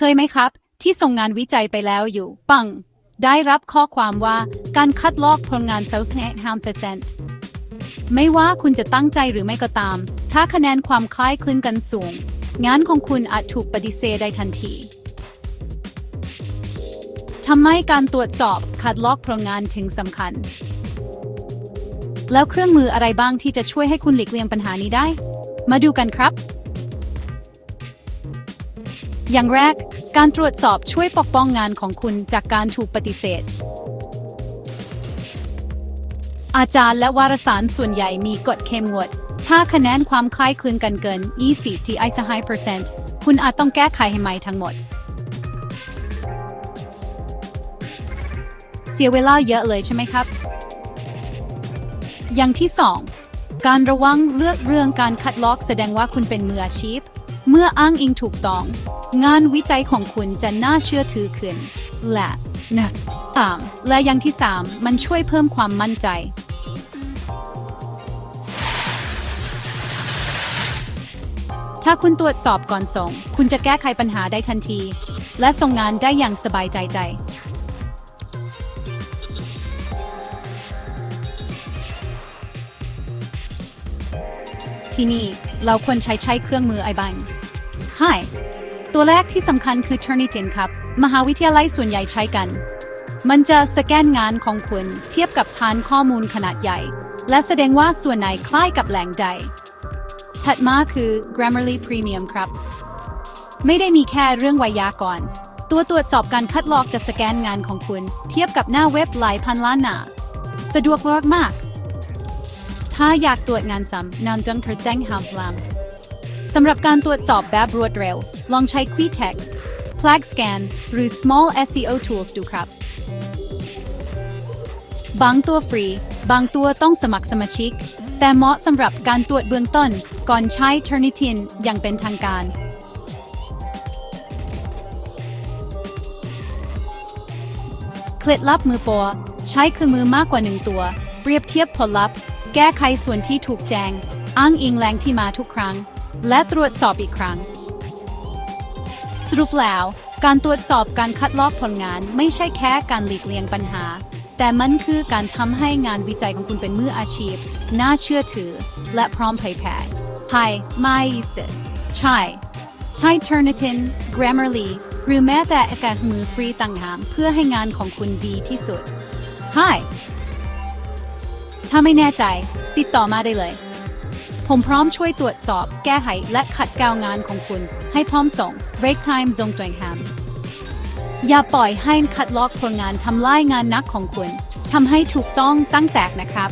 เคยไหมครับ ที่ส่งงานวิจัยไปแล้วอยู่ ปัง ได้รับข้อความว่าการคัดลอกพลังงานเซลล์5%ไม่ว่าคุณจะตั้งใจหรือไม่ก็ตาม ถ้าคะแนนความคล้ายคลึงกันสูง งานของคุณอาจถูกปฏิเสธได้ทันทีทำไมการตรวจสอบคัดลอกพลังงานถึงสำคัญ แล้วเครื่องมืออะไรบ้างที่จะช่วยให้คุณหลีกเลี่ยงปัญหานี้ได้ มาดูกันครับ อย่างแรก การตรวจสอบช่วยปกป้องงานของคุณจากการถูกปฏิเสธ อาจารย์และวารสารส่วนใหญ่มีกฎเข้มงวด ถ้าคะแนนความคล้ายคลึงกันเกิน 20ที่ไอซ์ไฮเปอร์เซนต์คุณอาจต้องแก้ไขให้ใหม่ทั้งหมด เสียเวลาเยอะเลยใช่ไหมครับ อย่างที่2การระวังเลือกเรื่องการคัดลอกแสดงว่าคุณเป็นมืออาชีพ เมื่ออ้างอิงถูกต้อง งานวิจัยของคุณจะน่าเชื่อถือขึ้น และนะตามและอย่างที่3มันช่วยเพิ่มความมั่นใจ ถ้าคุณตรวจสอบก่อนส่ง คุณจะแก้ไขปัญหาได้ทันที และส่งงานได้อย่างสบายใจใจที่นี่เราควรใช้ใช้เครื่องมือไอบัง Hi ตัวแรกที่สำคัญคือ Turnitin ครับ มหาวิทยาลัยส่วนใหญ่ใช้กัน มันจะสแกนงานของคุณเทียบกับฐานข้อมูลขนาดใหญ่ และแสดงว่าส่วนไหนคล้ายกับแหล่งใด ถัดมาคือ Grammarly Premium ครับ ไม่ได้มีแค่เรื่องไวยากรณ์ตัวตรวจสอบการคัดลอกจะสแกนงานของคุณ เทียบกับหน้าเว็บหลายพันล้านหน้าสะดวกมากๆถ้าอยากตรวจงานซ้ำนานจังเธอแจ้งห้ามลามสำหรับการตรวจสอบแบบรวดเร็ว ลองใช้ Quitext Flag Scan หรือ Small SEO Tools ดูครับ บางตัวฟรี บางตัวต้องสมัครสมาชิก แต่เหมาะสำหรับการตรวจเบื้องต้น ก่อนใช้ Turnitin อย่างเป็นทางการเคล็ดลับมือปรใช้คือมือมากกว่าหนึ่งตัว เปรียบเทียบผลลัพธ์ แก้ไขส่วนที่ถูกแจง อ้างอิงแหล่งที่มาทุกครั้ง และตรวจสอบอีกครั้ง สรุปแล้ว การตรวจสอบการคัดลอกผลงานไม่ใช่แค่การหลีกเลี่ยงปัญหา แต่มันคือการทำให้งานวิจัยของคุณเป็นมืออาชีพ น่าเชื่อถือ และพร้อมเผยแพร่ไพ่ไม่สิใช่ใช้ Turnitin Grammarly หรือแม้แต่อากาศมือฟรีต่างหากเพื่อให้งานของคุณดีที่สุด Hi ถ้าไม่แน่ใจ ติดต่อมาได้เลย ผมพร้อมช่วยตรวจสอบ แก้ไขและขัดเกลางานของคุณ ให้พร้อมส่ง break time จงตัวแฮมอย่าปล่อยให้คัดลอกผลงานทำลายงานนักของคุณทำให้ถูกต้องตั้งแต่นะครับ